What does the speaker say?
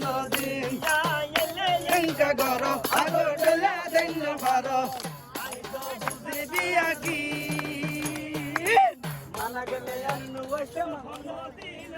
কোনদিন এঙ্কা গর আলো ডেলা দেন ভার বিয়া কি মানা গেলে আন্নু বসে হনদিন